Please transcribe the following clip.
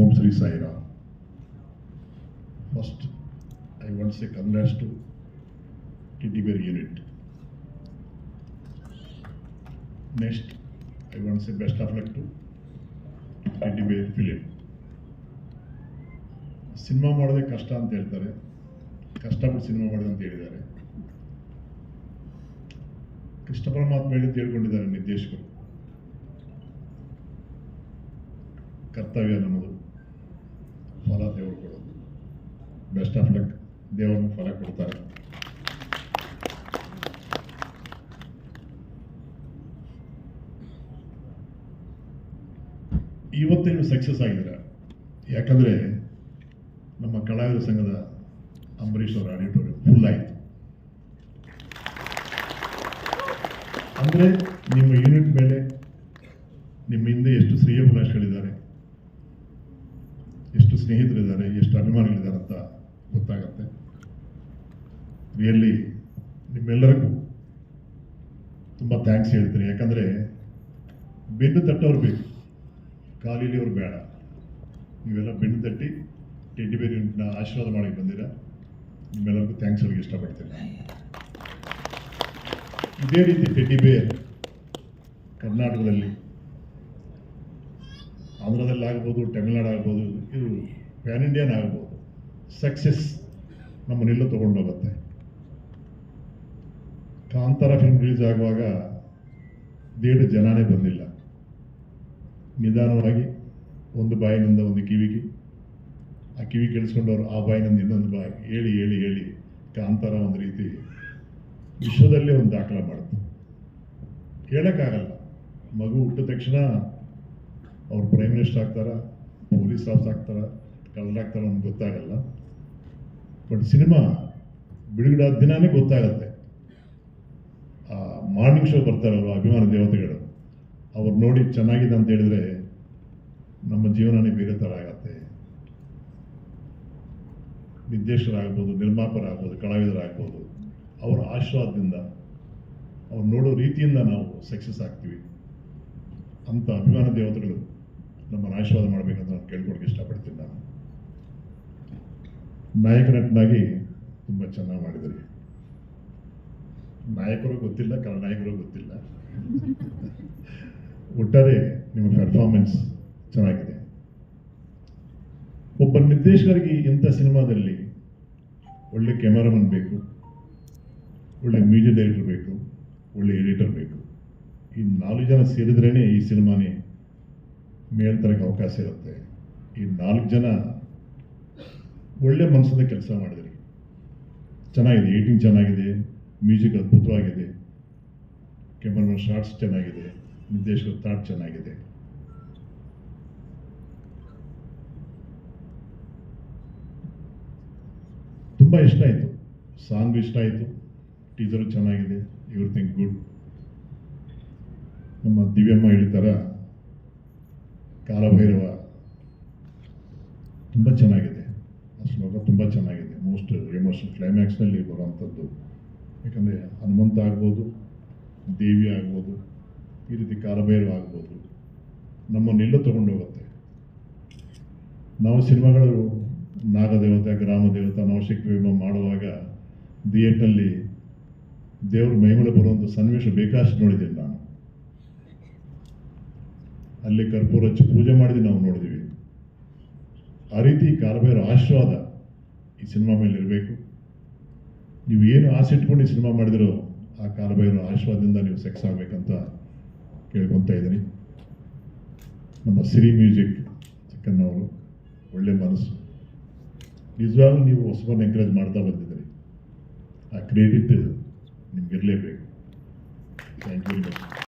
Om Shri Sairam first I want a congrats to TT bear unit next I want a best of luck to TT bear film cinema ಮಾಡೋದೇ ಕಷ್ಟ ಅಂತ ಹೇಳ್ತಾರೆ. ಕಷ್ಟಪಟ್ಟು cinema ಮಾಡಿದೆ ಅಂತ ಹೇಳಿದ್ದಾರೆ. ಕೃಷ್ಣ ಪರಮಾತ್ಮ ಹೇಳಿದ್ದು ಹೇಳ್ಕೊಂಡಿದ್ದಾರೆ ನಿರ್ದೇಶಕರು. ಕರ್ತವ್ಯ ನಮ್ಮದು ಫಲ ದೇವರು ಕೊಡೋದು ಬೆಸ್ಟ್ ಆಫ್ ಲಕ್. ದೇವರು ಫಲ ಕೊಡ್ತಾರೆ. ಇವತ್ತೇ ನೀವು ಸಕ್ಸಸ್ ಆಗಿದ್ದೀರ ಯಾಕಂದರೆ ನಮ್ಮ ಕಲಾವಿದ ಸಂಘದ ಅಂಬರೀಷ್ ಅವರ ಆಡಿಟೋರಿಯಂ ಫುಲ್ ಆಯಿತು. ಅಂದರೆ ನಿಮ್ಮ ಯೂನಿಟ್ ಮೇಲೆ ನಿಮ್ಮ ಹಿಂದೆ ಎಷ್ಟು ಶ್ರೇಯೋಭಿಲಾಷಿಗಳಿದ್ದಾರೆ ಎಷ್ಟು ಸ್ನೇಹಿತರಿದ್ದಾರೆ, ಎಷ್ಟು ಅಭಿಮಾನಿಗಳಿದ್ದಾರೆ ಅಂತ ಗೊತ್ತಾಗತ್ತೆ. ರಿಯಲಿ ನಿಮ್ಮೆಲ್ಲರಿಗೂ ತುಂಬ ಥ್ಯಾಂಕ್ಸ್ ಹೇಳ್ತೀನಿ. ಯಾಕಂದರೆ ಬೆನ್ನು ತಟ್ಟವ್ರು ಬೇಕು. ಕಾಲಿಲಿಯವ್ರು ಬೇಡ. ನೀವೆಲ್ಲ ಬೆನ್ನು ತಟ್ಟಿ ಟೆಡ್ಡಿ ಬೇರೆ ಆಶೀರ್ವಾದ ಮಾಡಿ ಬಂದಿರ. ನಿಮ್ಮೆಲ್ಲರಿಗೂ ಥ್ಯಾಂಕ್ಸ್ ಅವ್ರಿಗೆ ಇಷ್ಟಪಡ್ತೀನಿ. ಇದೇ ರೀತಿ ಟೆಡ್ಡಿ ಬೇರ್ ಕರ್ನಾಟಕದಲ್ಲಿ ಆಂಧ್ರದಲ್ಲಿ ಆಗ್ಬೋದು ತಮಿಳ್ನಾಡು ಆಗ್ಬೋದು ಇದು ಪ್ಯಾನ್ ಇಂಡಿಯನ್ ಆಗ್ಬೋದು. ಸಕ್ಸಸ್ ನಮ್ಮನ್ನೆಲ್ಲ ತೊಗೊಂಡೋಗುತ್ತೆ. ಕಾಂತಾರ ಫಿಲ್ಮ್ ರಿಲೀಸ್ ಆಗುವಾಗ ದೇಡು ಜನನೇ ಬಂದಿಲ್ಲ. ನಿಧಾನವಾಗಿ ಒಂದು ಬಾಯಿನಿಂದ ಒಂದು ಕಿವಿಗೆ, ಆ ಕಿವಿ ಕೇಳಿಸ್ಕೊಂಡವ್ರು ಆ ಬಾಯಿನಿಂದ ಇನ್ನೊಂದು ಬಾಯಿ ಹೇಳಿ ಹೇಳಿ ಹೇಳಿ ಕಾಂತಾರ ಒಂದು ರೀತಿ ವಿಶ್ವದಲ್ಲೇ ಒಂದು ದಾಖಲೆ ಮಾಡುತ್ತೆ. ಹೇಳೋಕ್ಕಾಗಲ್ಲ. ಮಗು ಹುಟ್ಟಿದ ತಕ್ಷಣ ಅವ್ರು ಪ್ರೈಮ್ ಮಿನಿಸ್ಟರ್ ಆಗ್ತಾರ ಪೊಲೀಸ್ ಆಫೀಸ್ ಆಗ್ತಾರ ಕಳ್ಳರಾಗ್ತಾರ ಅಂತ ಗೊತ್ತಾಗಲ್ಲ. ಬಟ್ ಸಿನಿಮಾ ಬಿಡುಗಡೆ ದಿನಾನೇ ಗೊತ್ತಾಗತ್ತೆ. ಆ ಮಾರ್ನಿಂಗ್ ಶೋ ಬರ್ತಾರಲ್ವ ಅಭಿಮಾನ ದೇವತೆಗಳು. ಅವ್ರು ನೋಡಿ ಚೆನ್ನಾಗಿದೆ ಅಂತ ಹೇಳಿದ್ರೆ ನಮ್ಮ ಜೀವನನೇ ಬೇರೆ ಥರ ಆಗತ್ತೆ. ನಿರ್ದೇಶಕರಾಗ್ಬೋದು ನಿರ್ಮಾಪರಾಗ್ಬೋದು ಕಲಾವಿದರಾಗ್ಬೋದು, ಅವರ ಆಶೀರ್ವಾದದಿಂದ, ಅವ್ರು ನೋಡೋ ರೀತಿಯಿಂದ ನಾವು ಸಕ್ಸಸ್ ಆಗ್ತೀವಿ ಅಂತ ಅಭಿಮಾನ ದೇವತೆಗಳು ನಮ್ಮನ್ನು ಆಶೀರ್ವಾದ ಮಾಡಬೇಕಂತ ನಾನು ಕೇಳ್ಕೊಳಕ್ಕೆ ಇಷ್ಟಪಡ್ತೀನಿ ನಾನು. ನಾಯಕ ನಟನಾಗಿ ತುಂಬ ಚೆನ್ನಾಗಿ ಮಾಡಿದ್ರಿ. ನಾಯಕರು ಗೊತ್ತಿಲ್ಲ ನಾಯಕರು ಗೊತ್ತಿಲ್ಲ. ಒಟ್ಟಾರೆ ನಿಮ್ಮ ಪರ್ಫಾರ್ಮೆನ್ಸ್ ಚೆನ್ನಾಗಿದೆ. ಒಬ್ಬ ನಿರ್ದೇಶಕರಿಗೆ ಇಂಥ ಸಿನಿಮಾದಲ್ಲಿ ಒಳ್ಳೆ ಕ್ಯಾಮರಾಮನ್ ಬೇಕು, ಒಳ್ಳೆ ಮ್ಯೂಸಿಕ್ ಡೈರೆಕ್ಟರ್ ಬೇಕು, ಒಳ್ಳೆ ಎಡಿಟರ್ ಬೇಕು, ಈ ನಾಲ್ಕು ಜನ ಸೇರಿದ್ರೇ ಈ ಸಿನಿಮಾನೇ ಮೇಲ್ತರಕ್ಕೆ ಅವಕಾಶ ಇರುತ್ತೆ. ಈ ನಾಲ್ಕು ಜನ ಒಳ್ಳೆ ಮನಸ್ಸಿನ ಕೆಲಸ ಮಾಡಿದ್ರಿ. ಚೆನ್ನಾಗಿದೆ ಏಟಿಂಗ್ ಚೆನ್ನಾಗಿದೆ ಮ್ಯೂಸಿಕ್ ಅದ್ಭುತವಾಗಿದೆ. ಕ್ಯಾಮರಾಮನ್ ಶಾರ್ಟ್ಸ್ ಚೆನ್ನಾಗಿದೆ ನಿರ್ದೇಶಕ ಥಾಟ್ ಚೆನ್ನಾಗಿದೆ. ತುಂಬ ಇಷ್ಟ ಆಯಿತು. ಸಾಂಗ್ ಇಷ್ಟ ಆಯಿತು. ಟೀಚರು ಚೆನ್ನಾಗಿದೆ ಎವ್ರಿಥಿಂಗ್ ಗುಡ್ ನಮ್ಮ ದಿವ್ಯಮ್ಮ ಹೇಳ್ತಾರ ಕಾಲಭೈರವ ತುಂಬ ಚೆನ್ನಾಗಿದೆ. ಶ್ಲೋಕ ತುಂಬ ಚೆನ್ನಾಗಿದೆ. ಮೋಸ್ಟ್ ಎಮೋಷನ್ ಕ್ಲೈಮ್ಯಾಕ್ಸ್ನಲ್ಲಿ ಬರುವಂಥದ್ದು ಯಾಕಂದರೆ ಹನುಮಂತ ಆಗ್ಬೋದು, ದೇವಿ ಆಗ್ಬೋದು, ಈ ರೀತಿ ಕಾಲಭೈರವ ಆಗ್ಬೋದು. ನಮ್ಮನ್ನೆಲ್ಲ ತಗೊಂಡೋಗುತ್ತೆ ನಾವು ಸಿನಿಮಾಗಳು ನಾಗದೇವತೆ ಗ್ರಾಮ ದೇವತೆ ನವಶಕ್ತಿ ವಿಮ ಮಾಡುವಾಗ ಥಿಯೇಟ್ರಲ್ಲಿ ದೇವರು ಮೈಮೇಲೆ ಬರುವಂಥ ಸನ್ನಿವೇಶ ಬೇಕಾಷ್ಟು ನೋಡಿದ್ದೀನಿ ನಾನು. ಅಲ್ಲಿ ಕರ್ಪೂರ ಹಚ್ಚಿ ಪೂಜೆ ಮಾಡಿದ್ವಿ, ನಾವು ನೋಡಿದ್ದೀವಿ ಆ ರೀತಿ ಕಾರಬೇರ ಆಶೀರ್ವಾದ ಈ ಸಿನಿಮಾ ಮೇಲೆ ಇರಬೇಕು. ನೀವು ಏನು ಆಸೆ ಇಟ್ಕೊಂಡು ಈ ಸಿನಿಮಾ ಮಾಡಿದಿರೋ ಆ ಕಾರಬೇರ ಆಶೀರ್ವಾದದಿಂದ ನೀವು ಸೆಕ್ಸ್ ಆಗಬೇಕಂತ ಕೇಳ್ಕೊತ ಇದ್ದೀನಿ. ನಮ್ಮ ಸಿರಿ ಮ್ಯೂಸಿಕ್ ಚಿಕ್ಕನ್ನವರು ಒಳ್ಳೆ ಮನಸ್ಸು. ನಿಜವಾಗ್ಲೂ ನೀವು ಹೊಸಬರನ್ನ ಎಂಕರೇಜ್ ಮಾಡ್ತಾ ಬಂದಿದ್ದೀರಿ. ಆ ಕ್ರೆಡಿಟ್ ನಿಮ್ಗೆ ಇರಲೇಬೇಕು. Thank you very much